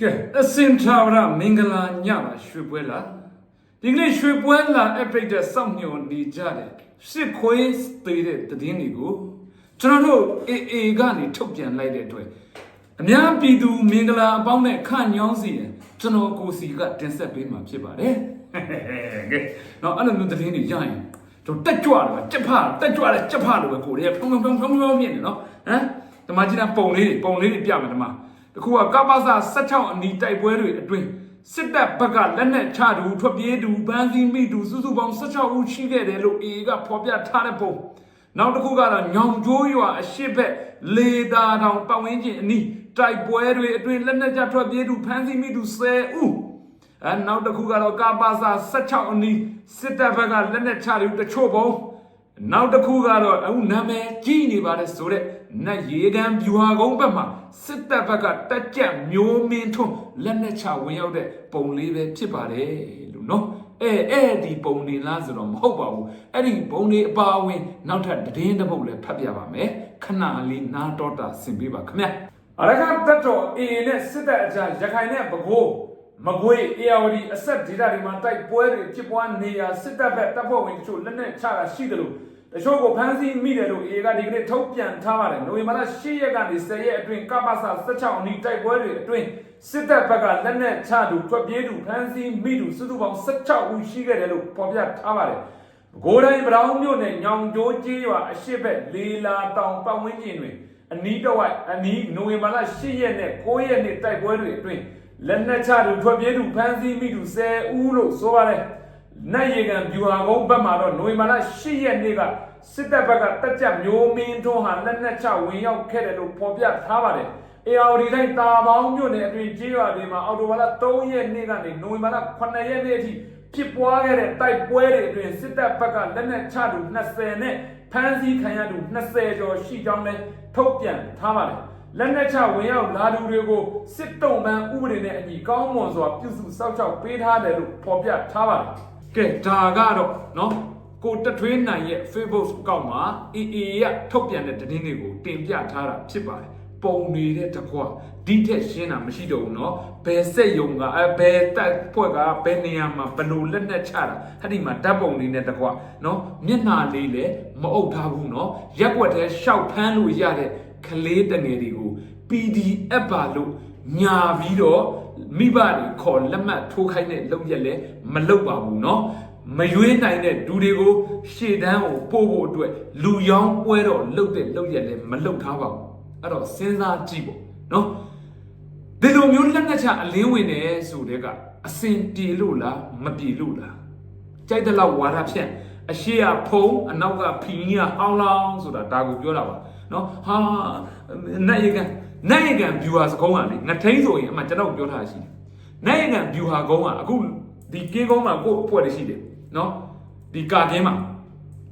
ကဲအစင်သာဝရမင်္ဂလာညပါရွှေပွဲလားဒီကနေ့ရွှေပွဲလာအပိတ်တဲ့စောင့်မျှော်နေကြတယ်စစ်ခွေးသေးတဲ့တည်င်းတွေကိုကျွန်တော်တို့အေအေကနေထုတ်ပြန်လိုက်တဲ့အတွက်အများပြည်သူမင်္ဂလာအပေါင်းနဲ့ခညောင်းစီရင်ကျွန်တော်ကိုစီကတင်ဆက်ပေးမှာဖြစ်ပါတယ်ကဲတော့အဲ့လိုမျိုးတည်င်းတွေရရင်တို့တက်ကြွတယ်ပဲကြက်ဖတက်ကြွတယ်ကြက်ဖလို့ပဲကိုယ်တွေကဖုံဖုံဖုံဖုံဖုံမြင်နေနော်ဟမ်ဒီမှာကြည့်တာပုံလေးတွေပုံလေးတွေပြမယ်ဒီမှာ တခုကကပ္ပစ16အနီးတိုက်ပွဲတွေအတွင်းစစ်တပ်ဘက်ကလက်နက်ချသူထွက်ပြေးသူဗန်းစီမိသူစုစုပေါင်း16ဦးရှိခဲ့တယ်လို့အေကဖော်ပြထားတဲ့ပုံနောက်တစ်ခုကတော့ညောင်ကျိုးရွာအရှိဘက်လေသာတောင်ပတ်ဝန်းကျင်အနီးတိုက်ပွဲတွေအတွင်းလက်နက်ချထွက်ပြေးသူဖမ်းဆီးမိသူ10ဦးအဲနောက်တစ်ခုကတော့ကပ္ပစ16အနီးစစ်တပ်ဘက်ကလက်နက်ချသူတချို့ပုံ နောက်တစ်ခုကတော့အခုနာမည်ကြီးနေပါတယ်ဆိုတော့နတ်ရေကန်ဗျူဟာကုန်းဘက်မှာစစ်တပ်ဘက်ကတက်ကြက်မျိုးမင်းထွန်းလက်နက်ချဝင်ရောက်တဲ့ပုံလေးပဲဖြစ်ပါတယ်လို့နော်အဲအဲ့ဒီပုံနေလားဆိုတော့မဟုတ်ပါဘူးအဲ့ဒီပုံလေးအပါအဝင် နောက်ထပ်သတင်းတစ်ပုဒ်လည်းဖတ်ပြပါမယ်ခဏလေးနားတော့တာဆင်ပေးပါခင်ဗျအရကတက်တော်အေနဲ့စစ်တပ်အကြားရခိုင်နဲ့ပဲခူး မကွေး ARD အဆက်ဒေတာတွေမှာတိုက်ပွဲတွေဖြစ်ပွားနေရာစစ်တပ်ဘက်တပ်ဖွဲ့ဝင်တချို့လက်နက်ချတာရှိတယ်လို့တချို့ကိုဖမ်းဆီးမိတယ်လို့အေကဒီကနေ့ထုတ်ပြန်ထားပါတယ်နိုဝင်ဘာလ10ရက်ကနေ10ရက်အတွင်းကပ္ပစ16အနီးတိုက်ပွဲတွေအတွင်းစစ်တပ်ဘက်ကလက်နက်ချသူထွက်ပြေးသူဖမ်းဆီးမိသူစုစုပေါင်း16ဦးရှိခဲ့တယ်လို့ဖော်ပြထားပါတယ်။ကိုယ်တိုင်ဗရောင်းမြို့နယ်ညောင်ကျိုးကျေးရွာအရှိဘက်လေလာတောင်ပတ်ဝန်းကျင်တွင်အနီးတစ်ဝိုက်အနီးနိုဝင်ဘာလ10ရက်နဲ့9ရက်နေ့တိုက်ပွဲတွေအတွင်း လက်နက်ချသူထွက်ပြေးသူဖမ်းဆီးမိသူ10ဦးလို့ဆိုပါတယ်။နတ်ရေကန်ဗျူဟာကုန်းဘက်မှာတော့နိုဝင်ဘာလ10ရက်နေ့ကစစ်တပ်ဘက်ကတက်ကြက်မျိုးမင်းထွန်းဟာလက်နက်ချဝင်ရောက်ခဲ့တယ်လို့ဖော်ပြထားပါတယ်။ ARD တိုင်းတာပေါင်းမြို့နယ်အတွင်းကျေးရွာတွေမှာအော်တိုဘာလ3ရက်နေ့ကနေနိုဝင်ဘာလ9ရက်နေ့အထိဖြစ်ပွားခဲ့တဲ့တိုက်ပွဲတွေအတွင်းစစ်တပ်ဘက်ကလက်နက်ချသူ20နဲ့ဖမ်းဆီးခံရသူ20ကျော်ရှိကြောင်းလည်းထုတ်ပြန်ထားပါတယ်။ လက်နက်ချဝင်ရောက်လာသူတွေကိုစစ်တုံးပန်းဥပဒေနဲ့အညီကောင်းမွန်စွာပြုစုစောင့်ရှောက်ပေးထားတယ်လို့ဖော်ပြထားပါတယ်။ကဲဒါကတော့နော်ကိုတထွေးနိုင်ရဲ့ Facebook အကောင့်မှာ AA ရထုတ်ပြန်တဲ့သတင်းတွေကိုတင်ပြထားတာဖြစ်ပါတယ်။ပုံနေတဲ့တကွာဒီထက်ရှင်းတာမရှိတော့ဘူးเนาะဘယ်စက်ယုံကအဲဘယ်တက်ဖွဲ့ကဘယ်နေရာမှာဘယ်လိုလက်နက်ချတာအဲ့ဒီမှာဓာတ်ပုံလေးနဲ့တကွာเนาะမျက်နှာလေးလည်းမအုပ်ထားဘူးเนาะရက်ွက်ထဲရှောက်ဖမ်းလို့ရတဲ့ ကလေးတငယ်တွေကို PDF ပါလို့ညာပြီးတော့မိဘတွေခေါ်လက်မှတ်ထိုးခိုင်းတဲ့လုပ်ရက်လဲမလုပ်ပါဘူးเนาะမရွေးနိုင်တဲ့လူတွေကိုရှေ့တန်းကိုပို့ဖို့အတွက်လူရောင်းပွဲတော့လုပ်တဲ့လုပ်ရက်လဲမလုပ်ထားပါဘူးအဲ့တော့စဉ်းစားကြည့်ပေါ့เนาะဒီလိုမျိုးလက်နက်ချအလင်းဝင်နေဆိုတဲ့ကအစင်ပြေလို့လားမပြေလို့လား ကြိုက်တဲ့လောက်ဝါဒဖြန့်အရှိရဖုံအနောက်ကဖီးကဟောင်းလောင်းဆိုတာဒါကိုပြောတာပါ နော်ဟာနတ်ရကန်နတ်ရကန် viewer စကုံးကလေငထိန်ဆိုရင်အမှကျွန်တော်ပြောထားရှိတယ်နတ်ရကန် viewer ကုန်းကအခုဒီကေးကုန်းမှာကိုယ့်အဖွဲ့တည်းရှိတယ်နော်ဒီကာကင်းမှာ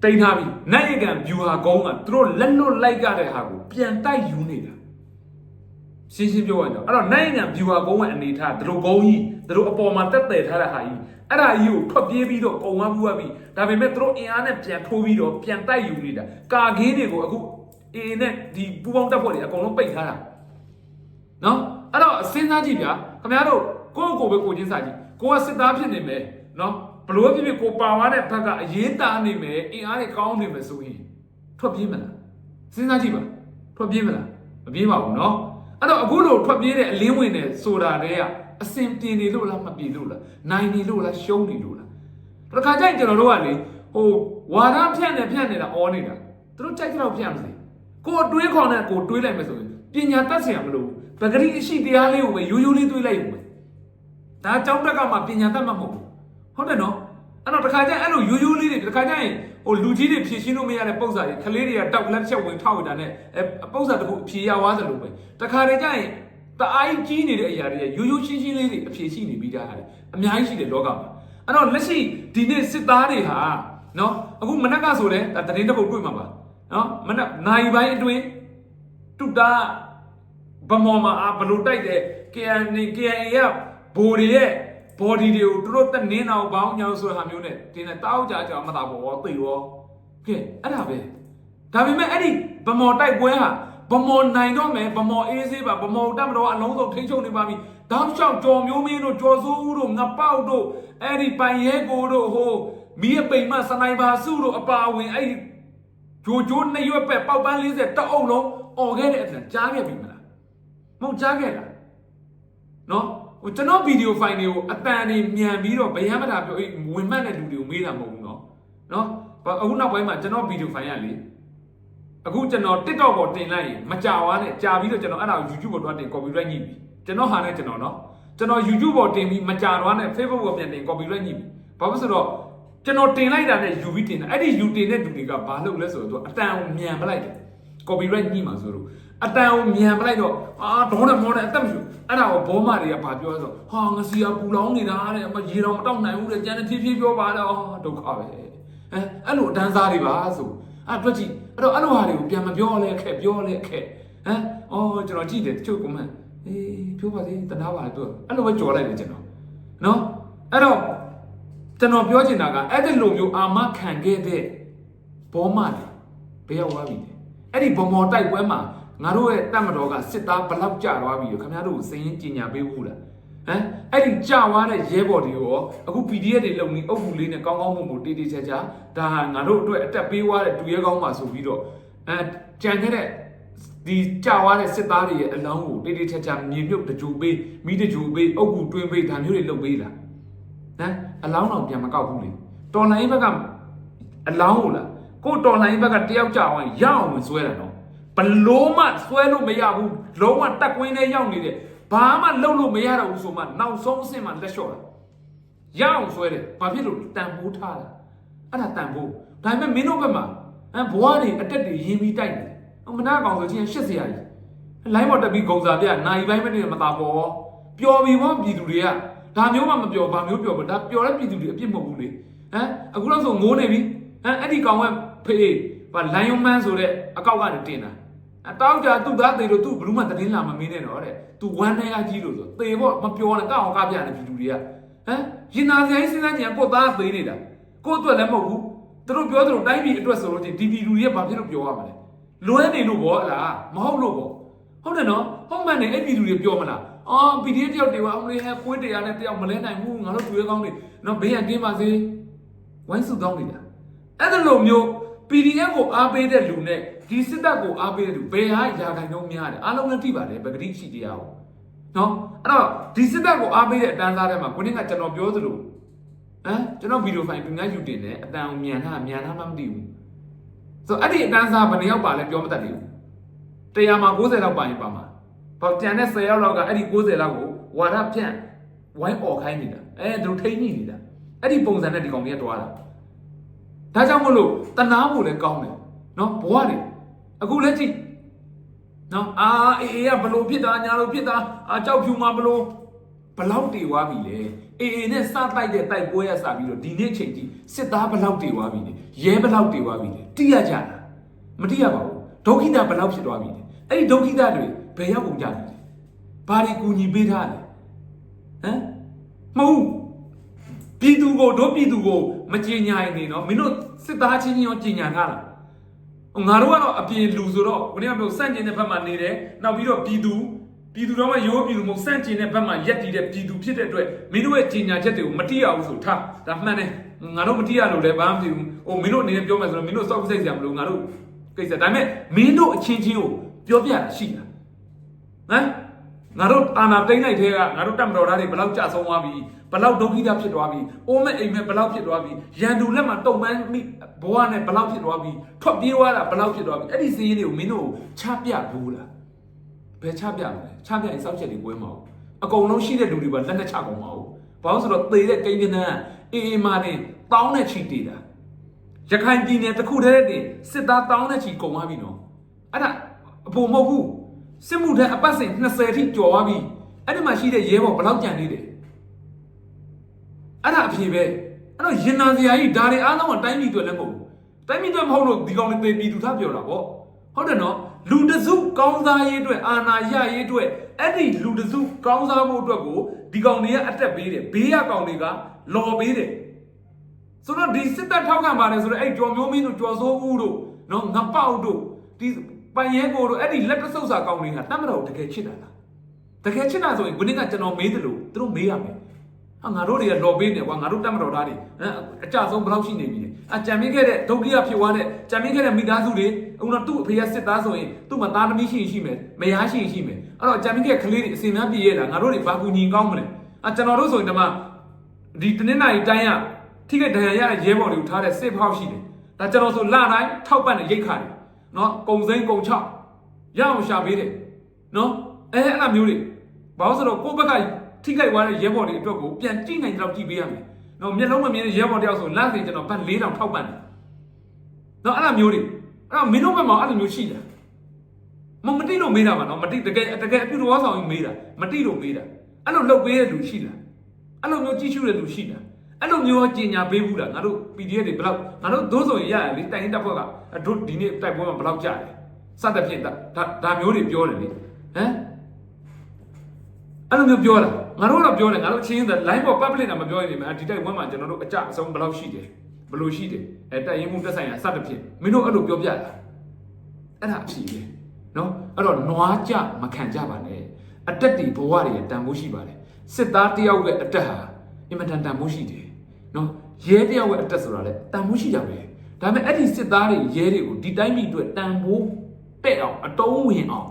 တိန်ထားပြီနတ်ရကန် viewer ကုန်းကသူတို့လက်လွတ်လိုက်ကြတဲ့ဟာကိုပြန်တိုက်ယူနေတာရှင်းရှင်းပြောရရင်တော့အဲ့တော့နိုင်ငံ viewer ကုန်းရဲ့အနေထားသူတို့ကုန်းကြီးသူတို့အပေါ်မှာတက်တယ်ထားတဲ့ဟာကြီးအဲ့ဒါကြီးကိုထွက်ပြေးပြီးတော့ပုံဝမ်းပူရပြီးဒါပေမဲ့သူတို့အင်အားနဲ့ပြန်ထိုးပြီးတော့ပြန်တိုက်ယူနေတာကာကင်းတွေကိုအခု အေနဲ့ဒီပူပေါင်းတက်ဖွဲ့တွေအကုန်လုံးပိတ်ထားတာနော်အဲ့တော့စဉ်းစားကြည့်ဗျာခင်ဗျားတို့ကိုယ့်ကိုယ်ပဲကိုချင်းစားကြည့်ကိုကစစ်သားဖြစ်နေမယ်နော်ဘလို့ဖြစ်ဖြစ်ကိုပါဝါတဲ့ဘက်ကအရေးတာနေမယ်အင်အားတွေကောင်းနေမယ်ဆိုရင်ထွက်ပြေးမလားစဉ်းစားကြည့်ပါထွက်ပြေးမလားမပြေးပါဘူးနော်အဲ့တော့အခုလိုထွက်ပြေးတဲ့အလင်းဝင်နေဆိုတာတည်းကအစင်ပြေနေလို့လားမပြေလို့လားနိုင်နေလို့လားရှုံးနေလို့လားတခါကျရင်ကျွန်တော်တို့ကလေဟိုဝါဒဖြန့်နေဖြန့်နေတာအော်နေတာသူတို့ကြိုက်ကြတော့ဖြန့်မစေ ကိုယ်အတွေးခေါင်နဲ့ကိုယ်တွေးလိုက်မယ်ဆိုရင်ပညာတတ်စရာမလိုဘူးပဂရိအရှိတရားလေးကိုပဲရိုးရိုးလေးတွေးလိုက်ရုံပဲဒါကြောင်းတက်ကမှပညာတတ်မှမဟုတ်ဘူးဟုတ်တယ်နော်အဲ့တော့တခါကျရင်အဲ့လိုရိုးရိုးလေးတွေတခါကျရင်ဟိုလူကြီးတွေဖြည့်ရှင်းလို့မရတဲ့ပုံစံတွေကလေးတွေကတောက်လက်ချက်ဝင်ထောက်ဝင်တာနဲ့အပုံစံတစ်ခုအဖြေရသွားသလိုပဲတခါတည်းကျရင်တအားကြီးနေတဲ့အရာတွေရိုးရိုးရှင်းရှင်းလေးတွေအဖြေရှိနေပြီးသားဟာအများကြီးရှိတယ်လောကမှာအဲ့တော့လက်ရှိဒီနေ့စစ်သားတွေဟာနော်အခုမနက်ကဆိုလဲဒါတရင်တစ်ပုတ်တွေ့မှာပါ နော်မနက်နိုင်ပိုင်းအတွင်းတူတာဗမော်မှာအာဘလို့တိုက်တယ် KNA KNA ကဘိုးတွေရဲ့ body တွေကိုသူတို့တက်နင်းအောင်ဘောင်းညောင်းဆိုတဲ့ဟာမျိုးနဲ့တင်းနဲ့တောက်ကြကြမတာဘောသိရောကဲအဲ့ဒါပဲဒါပေမဲ့အဲ့ဒီဗမော်တိုက်ပွဲဟာဗမော်နိုင်တော့မယ်ဗမော်အေးစေးပါဗမော်တက်မတော်အလုံးစုံထိန်းချုပ်နေပါပြီတောက်လျှောက်ကြော်မျိုးမင်းတို့ကြော်စိုးဦးတို့ငပေါက်တို့အဲ့ဒီပိုင်ရဲကိုတို့ဟိုမီးအပိန်မစနိုက်ပါစုတို့အပါဝင်အဲ့ဒီ ဂျိုဂျိုးနှစ်ရွက်ပဲပေါက်ပန်း40တအုပ်လုံးអော်ခဲ့တဲ့အတန်ကြားခဲ့ပြီမလားမဟုတ်ကြားခဲ့လားနော်ဟိုကျွန်တော်ဗီဒီယိုဖိုင်တွေကိုအတန်နေမြန်ပြီးတော့ဗယံမတာပြောအေးဝင်မှတ်တဲ့လူတွေကိုမေးတာမဟုတ်ဘူးနော်နော်အခုနောက်ပိုင်းမှာကျွန်တော်ဗီဒီယိုဖိုင်ရလေအခုကျွန်တော် TikTok ပေါ်တင်လိုက်ရင်မကြွားနဲ့ကြာပြီးတော့ကျွန်တော်အဲ့ဒါကို YouTube ပေါ်တွားတင် copyright ညှိပြီကျွန်တော်ဟာနဲ့ကျွန်တော်နော်ကျွန်တော် YouTube ပေါ်တင်ပြီးမကြွားနဲ့ Facebook ပေါ်ပြန်တင် copyright ညှိပြီဘာဖြစ်ဆိုတော့ ကျွန်တော်တင်လိုက်တာနဲ့ယူပြီးတင်တာအဲ့ဒီယူတင်တဲ့လူတွေကဘာလုပ်လဲဆိုတော့သူအတန်ကိုမြန်ပလိုက်တယ် copyright ညှိမှာဆိုလို့အတန်ကိုမြန်ပလိုက်တော့အာဒေါနဲ့မောနဲ့အသက်မရှိအဲ့ဒါကိုဘောမတွေကဘာပြောလဲဆိုဟာငစီကပူလောင်းနေတာတဲ့အမရေတော်မတောက်နိုင်ဘူးတဲ့ကျန်တဲ့ဖြည်းဖြည်းပြောပါတော့ဒုက္ခပဲအဲအဲ့လိုအတန်းစားတွေပါဆိုအဲ့တွက်ကြည့်အဲ့တော့အဲ့လိုဟာတွေကိုပြန်မပြောလဲခက်ပြောလဲခက်ဟမ်အော်ကျွန်တော်ကြည့်တယ်တချို့ comment အေးပြောပါသေးတနာပါတော့အဲ့လိုပဲကြော်လိုက်တယ်ကျွန်တော်နော်အဲ့တော့ ကျွန်တော်ပြောချင်တာကအဲ့ဒီလိုမျိုးအာမခံခဲ့တဲ့ဘောမတွေဘယ်ရောက်သွားပြီလဲအဲ့ဒီဗမော်တိုက်ပွဲမှာငါတို့ရဲ့တပ်မတော်ကစစ်သားဘလောက်ကြာသွားပြီလို့ခင်ဗျားတို့ကိုစည်ရင်ကြီးညာပေးဘူးလားဟမ်အဲ့ဒီကြာသွားတဲ့ရဲဘော်တွေရောအခု PDF တွေလုံနေအုပ်စုလေးနဲ့ကောင်းကောင်းမွန်မွန်တေးတေးချာချာဒါဟာငါတို့အတွက်အတက်ပေးသွားတဲ့တူရဲကောင်းပါဆိုပြီးတော့အဲကြံခဲ့တဲ့ဒီကြာသွားတဲ့စစ်သားတွေရဲ့အလောင်းကိုတေးတေးချာချာမြေမြုပ်တကြိုပေးမိတကြိုပေးအုပ်ကူတွင်းပေးဒါမျိုးတွေလုပ်ပေးလားဟမ် အလောင်းတော့ပြန်မကောက်ဘူးလေတော်လိုင်းဘက်ကအလောင်းကိုလားကိုတော်လိုင်းဘက်ကတယောက်ကြာအောင်ရအောင်မဆွဲတာနော်ဘလို့မှဆွဲလို့မရဘူးလုံးဝတက်ကွင်းထဲရောက်နေတယ်ဘာမှလုပ်လို့မရတော့ဘူးဆိုမှနောက်ဆုံးအဆင့်မှလက်လျှော့တာရအောင်ဆွဲတယ်ဘာဖြစ်လို့တန်ဖိုးထားတာအဲ့ဒါတန်ဖိုးဒါပေမဲ့မင်းတို့ဘက်မှာအဲဘွားတွေအတက်တွေရင်းပြီးတိုက်တယ်မနာကောင်ဆိုချင်းရှစ်စရာကြီးလိုင်းပေါ်တက်ပြီးဂုံစာပြနိုင်ပိုင်းမနေမသာပေါ်ပျော်ပြီးဘောပြည်သူတွေက ဒါမျိုးမှမပျော်ဘာမျိုးပျော်ဘူးဒါပျော်တဲ့ပြည်သူတွေအပြစ်မဟုတ်ဘူးလေဟမ်အခုတော့ဆိုငိုးနေပြီဟမ်အဲ့ဒီကောင်ကဖေးဘာလိုင်ယွန်မန်းဆိုတဲ့အကောက်ကနေတင်တာအတောက်ကြသူ့သားသေးလို့သူ့ဘလူးမတင်းလာမမင်းနဲ့တော့တဲ့သူဝမ်းနေရကြီးလို့ဆိုသေဖို့မပြောနဲ့ကောက်အောင်ကပြနေပြည်သူတွေကဟမ်ရင်နာစရာကြီးစဉ်းစားကြည့်ကိုသားသေးနေတာကိုအတွက်လည်းမဟုတ်ဘူးသူတို့ပြောသလိုတိုင်းပြည်အတွက်ဆိုလို့ချင်းဒီပြည်သူတွေကဘာဖြစ်လို့ပြောရမလဲလွဲနေလို့ဗောလားမဟုတ်လို့ဗောဟုတ်တယ်နော်ဟုတ်မှန်တယ်အဲ့ပြည်သူတွေပြောမလား အော် PDF တယောက်တွေကအမလေးဟဲကွေးတရားနဲ့တယောက်မလဲနိုင်ဘူးငါတို့တွေ့ကောင်းနေနော်ဘေးရကင်းပါစေဝိုင်းစုကောင်းနေတာအဲ့ဒါလိုမျိုး PDF ကိုအားပေးတဲ့လူနဲ့ဒီစစ်တပ်ကိုအားပေးတဲ့လူဘယ်ဟာရာခိုင်နှုန်းများတယ်အားလုံးလည်းသိပါတယ်ပဂတိရှိတရားကိုနော်အဲ့တော့ဒီစစ်တပ်ကိုအားပေးတဲ့အတန်းသားထဲမှာခုနကကျွန်တော်ပြောသလိုဟမ်ကျွန်တော်ဗီဒီယိုဖိုင်သူများယူတင်တယ်အတန်အောင်မြန်တာမြန်တာမှမသိဘူးဆိုတော့အဲ့ဒီအတန်းသားဘယ်နှယောက်ပါလဲပြောမတတ်သေးဘူးတရားမှာ90လောက်ပါရင်ပါမှာ ပေါ့ကြံတဲ့10ယောက်လောက်ကအဲ့ဒီ90လောက်ကိုဝါဒဖြန့်ဝိုင်းអော်ခိုင်းနေတာအဲသူတို့ထိန်းညှိနေတာအဲ့ဒီပုံစံနဲ့ဒီကောင်ကြီးကတွားတာဒါကြောင့်မလို့တနာဖို့လည်းကောင်းတယ်နော်ဘဝတွေအခုလက်ကြည့်နော်အာအေးအေးကဘလို့ဖြစ်တာညာလို့ဖြစ်တာအာကြောက်ဖြူမှာဘလို့ဘလောက်တေသွားပြီလေအေးအေးနဲ့စတိုက်တဲ့တိုက်ပွဲရစပြီးတော့ဒီနေ့ချိန်ကြီးစစ်သားဘလောက်တေသွားပြီလေရဲဘလောက်တေသွားပြီလေတိရကြတာမတိရပါဘူးဒုက္ခိတဘလောက်ဖြစ်သွားပြီလေအဲ့ဒီဒုက္ခိတတွေ ဘယ်ရောက်ကုန်ကြပြီလဲဘာတွေကူညီပေးထားလဲဟမ်မဟုတ်ဘူးပြည်သူကိုတို့ပြည်သူကိုမကြင်ညာရင်နေနော်မင်းတို့စစ်သားချင်းချင်းရောကြင်ညာကားလားဟိုငါတို့ကတော့အပြင်လူဆိုတော့ဘယ်နည်းမျိုးစန့်ကျင်တဲ့ဘက်မှာနေတယ်နောက်ပြီးတော့ပြည်သူပြည်သူတော့မှရိုးပြည်သူမဟုတ်စန့်ကျင်တဲ့ဘက်မှာရက်တည်တဲ့ပြည်သူဖြစ်တဲ့အတွက်မင်းတို့ရဲ့ကြင်ညာချက်တွေကိုမတိရဘူးဆိုထားဒါမှန်တယ်ငါတို့မတိရလို့လည်းဘာမှမဖြစ်ဘူးဟိုမင်းတို့အနေနဲ့ပြောမယ်ဆိုတော့မင်းတို့စောက်စိတ်စရာမလိုငါတို့ကိစ္စဒါပေမဲ့မင်းတို့အချင်းချင်းကိုပြောပြတာရှိတာ ဟမ်ငါတို့အာနာတိမ့်လိုက်တဲ့ကငါတို့တက်မတော်သားတွေဘယ်လောက်ကြာဆုံးသွားပြီဘယ်လောက်ဒုက္ခိတဖြစ်သွားပြီအိုးမဲ့အိမ်မဲ့ဘယ်လောက်ဖြစ်သွားပြီရန်သူလက်မှာတုံပန်းမိဘဝနဲ့ဘယ်လောက်ဖြစ်သွားပြီထွက်ပြေးသွားတာဘယ်လောက်ဖြစ်သွားပြီအဲ့ဒီစည်ရင်းတွေကိုမင်းတို့ချပြဘူးလားဘယ်ချပြမလဲချပြရင်စောက်ချက်တွေပွဲမအောင်အကုန်လုံးရှိတဲ့လူတွေပါလက်နဲ့ချကုန်မအောင်ဘာလို့ဆိုတော့သေတဲ့ကိန်းကနန်းအေးအေးမာတင်တောင်းနဲ့ချီတည်တာရခိုင်ပြည်နယ်တစ်ခုတည်းတည်းစစ်သားတောင်းနဲ့ချီကုန်သွားပြီနော်အဲ့ဒါအပေါ်မဟုတ်ဘူး စစ်မှုထမ်းအပတ်စဉ်20ထိကျော်သွားပြီအဲ့ဒီမှာရှိတဲ့ရဲဘော်ဘယ်လောက်ကြံနေတယ်အဲ့ဒါအဖြေပဲအဲ့တော့ရင်နာစရာကြီးဒါတွေအားလုံးကတိုင်းပြည်အတွက်လည်းမဟုတ်ဘူးတိုင်းပြည်အတွက်မဟုတ်လို့ဒီကောင်တွေပြည်သူသားပြောတာပေါ့ဟုတ်တယ်နော်လူတစုကောင်းစားရေးအတွက်အာဏာရရေးအတွက်အဲ့ဒီလူတစုကောင်းစားဖို့အတွက်ကိုဒီကောင်တွေကအတက်ပေးတယ်ဘေးရကောင်တွေကလော်ပေးတယ်ဆိုတော့ဒီစစ်တပ်ထောက်ခံပါတယ်ဆိုတော့အဲ့ကြော်မျိုးမင်းတို့ကြော်စိုးဦးတို့နော်ငပေါက်တို့ဒီ ပပိုင်ရဲကိုတို့အဲ့ဒီလက်တဆုပ်စာကောင်းတွေကတတ်မတော်တကယ်ချစ်တာလားတကယ်ချစ်တာဆိုရင်ခုနေ့ကကျွန်တော်မေးတယ်လို့သူတို့မေးရမယ်ဟာငါတို့တွေကလော်ပေးနေကွာငါတို့တတ်မတော်သားတွေဟမ်အကြဆုံးဘယ်လောက်ရှိနေပြီလဲအကြံမင်းခဲ့တဲ့ဒုက္ခရဖြစ်သွားတဲ့ကြံမင်းခဲ့တဲ့မိသားစုတွေအခုတော့သူ့အဖေကစစ်သားဆိုရင်သူ့မှာသားသမီးရှိရင်ရှိမယ်မယားရှိရင်ရှိမယ်အဲ့တော့ကြံမင်းခဲ့ကလေးတွေအစင်များပြည့်ရတာငါတို့တွေဘာကူညီကောင်းမလဲအကျွန်တော်တို့ဆိုရင်တမဒီတနင်္လာရီတိုင်းရထိခိုက်ဒဏ်ရာရတဲ့ရဲဘော်တွေကိုထားတဲ့စစ်ဖောက်ရှိတယ်ဒါကျွန်တော်ဆိုလတိုင်းထောက်ပံ့တဲ့ရိတ်ခါတယ် နော်ကုံစိမ့်ကုံချောက်ရအောင်ရှာပေးတယ်နော်အဲအဲ့လိုမျိုးတွေဘာလို့ဆိုတော့ကိုယ့်ဘက်ကထိခိုက်သွားတဲ့ရဲဘော်တွေအတွက်ကိုပြန်ကြည့်နိုင်တဲ့လောက်ကြည့်ပေးရမယ်နော်မျက်လုံးမမြင်တဲ့ရဲဘော်တယောက်ဆိုလမ်းစဉ်ကျွန်တော်ဘတ်၄တောင်ထောက်ပံ့တယ်နော်အဲ့လိုမျိုးတွေအဲ့တော့မင်းတို့ဘက်မှာအဲ့လိုမျိုးရှိတာမမတိလို့မေးတာပါနော်မတိတကယ်တကယ်အပြုတော်ဆောင်ရင်မေးတာမတိလို့မေးတာအဲ့လိုလုပ်ပေးတဲ့လူရှိလားအဲ့လိုမျိုးကြည့်ရှုတဲ့လူရှိလား အဲ့လိုမျိုးကြီးညာပေးဘူးလားငါတို့ PDF တွေဘယ်လောက်ငါတို့ဒိုးဆိုရင်ရတယ်လေတိုင်ရင်တက်ဖွဲ့ကတို့ဒီနေ့တိုက်ပွဲမှာဘယ်လောက်ကြာတယ်စသဖြင့်ဒါဒါမျိုးတွေပြောတယ်လေဟမ်အဲ့လိုမျိုးပြောတာငါတို့တော့ပြောတယ်ငါတို့ချင်းတဲ့ line ပေါ် public တာမပြောရင်ဒီမှာဒီတိုက်ပွဲမှာကျွန်တော်တို့အကြအဆုံးဘယ်လောက်ရှိတယ်ဘယ်လိုရှိတယ်အဲတိုက်ရင်မှုတက်ဆိုင်ရာစသဖြင့်မင်းတို့အဲ့လိုပြောပြတာအဲ့ဒါအဖြစ်ပဲနော်အဲ့တော့နွားကြမခံကြပါနဲ့အတက်တီဘဝတွေတန်ဖိုးရှိပါတယ်စစ်သားတယောက်ရဲ့အတက်ဟာအင်မတန်တန်ဖိုးရှိတယ် နော်ရဲတယောက်ရဲ့အတက်ဆိုတာလေတန်ဖိုးရှိကြပဲဒါပေမဲ့အဲ့ဒီစစ်သားတွေရဲတွေကိုဒီတိုင်းပြည်အတွက်တန်ဖိုးတဲ့အောင်အတုံးဝင်အောင်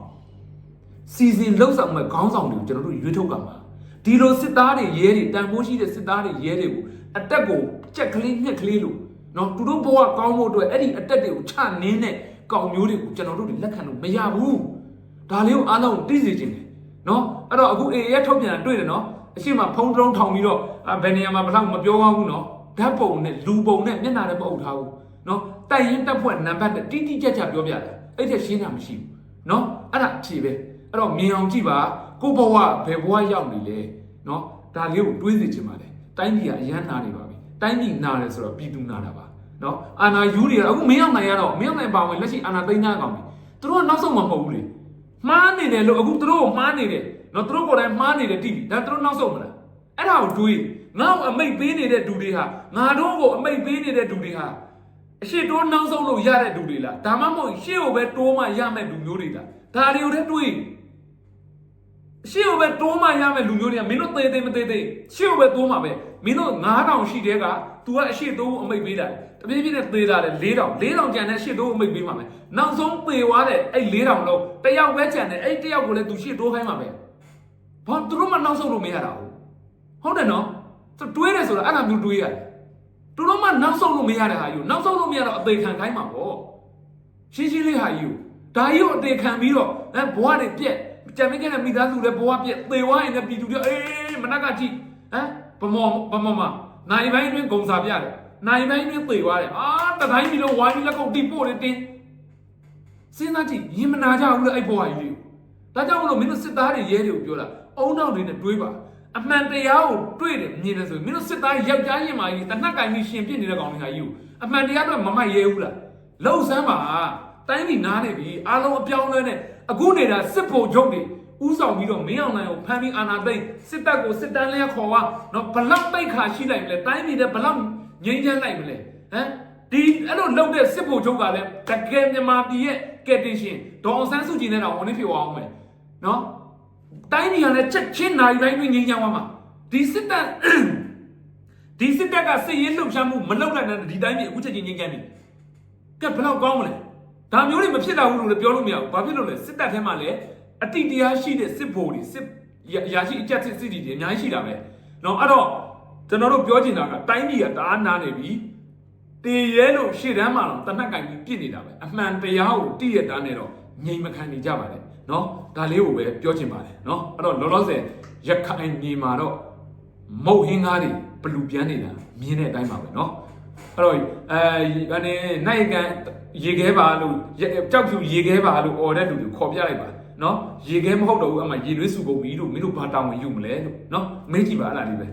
စီစဉ်လှုပ်ဆောင်မဲ့ခေါင်းဆောင်တွေကိုကျွန်တော်တို့ရွေးထုတ်ကြမှာဒီလိုစစ်သားတွေရဲတွေတန်ဖိုးရှိတဲ့စစ်သားတွေရဲတွေကိုအတက်ကိုကြက်ကလေးညှက်ကလေးလို့နော်သူတို့ဘဝကောင်းဖို့အတွက်အဲ့ဒီအတက်တွေကိုချနင်းတဲ့ကောင်မျိုးတွေကိုကျွန်တော်တို့လက်ခံလို့မရဘူးဒါလေးကိုအားလုံးသိစေချင်တယ်နော်အဲ့တော့အခုအေးရထုတ်ပြန်တွေ့တယ်နော် အရှိမဖုံးတုံးထောင်ပြီးတော့ဘယ်နေရာမှာဘယ်လောက်မပြောကောင်းဘူးနော်ဓာတ်ပုံနဲ့လူပုံနဲ့မျက်နှာနဲ့မအုပ်ထားဘူးနော်တိုက်ရင်တက်ဖွဲ့နံပါတ်နဲ့တိတိကျကျပြောပြတယ်အဲ့ဒါရှင်းတာမရှိဘူးနော်အဲ့ဒါဖြေပဲအဲ့တော့မြင်အောင်ကြည့်ပါကိုဘဝဘယ်ဘဝရောက်နေလဲနော်ဒါလေးကိုတွေးစီချင်ပါတယ်တိုင်းပြည်ကအရန်နာနေပါပြီတိုင်းပြည်နာတယ်ဆိုတော့ပြည်သူနာတာပါနော်အာနာယူတွေကအခုမင်းအောင်နိုင်ရတော့မင်းအောင်နိုင်ပါဝင်လက်ရှိအာနာသိန်းသားကောင်ပြီသူတို့ကနောက်ဆုံးမှမဟုတ်ဘူးလေမှားနေတယ်လို့အခုသူတို့ကိုမှားနေတယ် နော်သူတို့ကိုယ်တိုင်မှားနေတယ်တိပြီဒါသူတို့နောက်ဆုံးမလားအဲ့ဒါကိုတွေးငါ့ကိုအမိတ်ပေးနေတဲ့ဒူတွေဟာငါတို့ကိုအမိတ်ပေးနေတဲ့ဒူတွေဟာအရှိတိုးနောက်ဆုံးလို့ရတဲ့ဒူတွေလားဒါမှမဟုတ်ရှေ့ကိုပဲတိုးမှရမဲ့ဒူမျိုးတွေလားဒါတွေကိုလည်းတွေးရှေ့ကိုပဲတိုးမှရမဲ့လူမျိုးတွေကမင်းတို့သေးသေးမသေးသေးရှေ့ကိုပဲတိုးမှပဲမင်းတို့9000ရှိတဲ့က तू ကအရှိတိုးကိုအမိတ်ပေးတာတပြေးပြေးနဲ့သေးတာလေ4000 4000ကျန်တဲ့ရှေ့တိုးကိုအမိတ်ပေးမှာပဲနောက်ဆုံးသေသွားတဲ့အဲ့4000လုံးတယောက်ပဲကျန်တဲ့အဲ့တယောက်ကိုလည်း तू ရှေ့တိုးခိုင်းမှာပဲ ဘာသူတို့မှနောက်ဆုံးလို့မရတာဘူးဟုတ်တယ်နော်သူတွေးတယ်ဆိုတာအဲ့လိုမျိုးတွေးရတယ်သူတို့မှနောက်ဆုံးလို့မရတဲ့ဟာယူနောက်ဆုံးလို့မရတော့အသေးခံခိုင်းမှာပေါ့ရှင်းရှင်းလေးဟာယူဒါကြီးကိုအသေးခံပြီးတော့အဲဘဝတွေပြက်ကြံမင်းကလည်းမိသားစုလည်းဘဝပြက်သေသွားရင်လည်းပြည်သူတွေအေးမနက်ကကြည့်ဟမ်ဗမောဗမောမနိုင်ပိုင်းတွင်ဂုံစာပြတယ်နိုင်ပိုင်းတွင်သေသွားတယ်အာတတိုင်းပြီးတော့ဝိုင်းပြီးလက်ကုပ်တီးပို့တယ်တင်းစဉ်းစားကြည့်ရင်မနာကြဘူးလေအဲ့ဘဝကြီးလေးဒါကြောင့်မလို့မင်းတို့စစ်သားတွေရဲတွေကိုပြောတာ အုံနောက်တွေနဲ့တွေးပါအမှန်တရားကိုတွေ့တယ်မြင်တယ်ဆိုရင်မင်းတို့စစ်သားယောက်ျားရင်မာကြီးတနက်ကင်ပြီးရှင်ပြစ်နေတဲ့ကောင်တွေကယူအမှန်တရားတော့မမိုက်ရဲဘူးလားလှုပ်ဆန်းပါတိုင်းပြည်နားနေပြီအားလုံးအပြောင်းလဲနဲ့အခုနေတာစစ်ဖို့ချုပ်တွေဥဆောင်ပြီးတော့မင်းအောင်နိုင်ကိုဖမ်းပြီးအာဏာသိမ်းစစ်တပ်ကိုစစ်တမ်းလဲခေါ်သွားတော့ဘလောက်ပိတ်ခါရှိလိုက်မလဲတိုင်းပြည်နဲ့ဘလောက်ငြိမ်းချမ်းလိုက်မလဲဟမ်ဒီအဲ့လိုလုပ်တဲ့စစ်ဖို့ချုပ်ကလည်းတကယ်မြန်မာပြည်ရဲ့ကက်တင်ရှင်ဒေါအောင်ဆန်းစုကြည်နဲ့တော့ဝန်နေဖြစ်သွားအောင်မယ်နော် တိုင်းပြည်ကလည်းချက်ချင်းနိုင်တိုင်းတွင်ငြိမ်းချမ်းသွားမှာဒီစစ်တပ်ဒီစစ်တပ်ကစစ်ရေးလှုပ်ရှားမှုမလုပ်နိုင်တဲ့ဒီတိုင်းပြည်အခုချက်ချင်းငြိမ်းချမ်းနေကဲဘယ်တော့ကောင်းမလဲဒါမျိုးတွေမဖြစ်တော့ဘူးလို့လည်းပြောလို့မရဘူးဘာဖြစ်လို့လဲစစ်တပ်ထဲမှာလည်းအတိတရားရှိတဲ့စစ်ဗိုလ်တွေစစ်ရာရှိအကြက်စစ်စစ်တီတွေအများကြီးရှိတာပဲနော်အဲ့တော့ကျွန်တော်တို့ပြောချင်တာကတိုင်းပြည်ကတအားနာနေပြီတေရဲလို့ရှေ့တန်းမှာတော့တနက်ကင်ပြီးပြစ်နေတာပဲအမှန်တရားကိုတိရတန်းနေတော့ငြိမ်မခံနေကြပါနဲ့ နော်ဒါလေးကိုပဲပြောချင်ပါတယ်နော်အဲ့တော့လောလောဆယ်ရခိုင်မြေမှာတော့မုတ်ဟင်းကားတွေဘလူပြန်နေတာမြင်တဲ့အတိုင်းပါပဲနော်အဲ့တော့အဲအနေနိုင်ကန်ရေခဲပါလို့ကြောက်ဖြူရေခဲပါလို့အော်တဲ့လူတွေခေါ်ပြလိုက်ပါနော်ရေခဲမဟုတ်တော့ဘူးအမှရေလွှဲစုကုန်ပြီလို့မင်းတို့ဘာတောင်းဝင်ယူမလဲလို့နော်မေးကြည့်ပါအဲ့ဒါလေးပဲ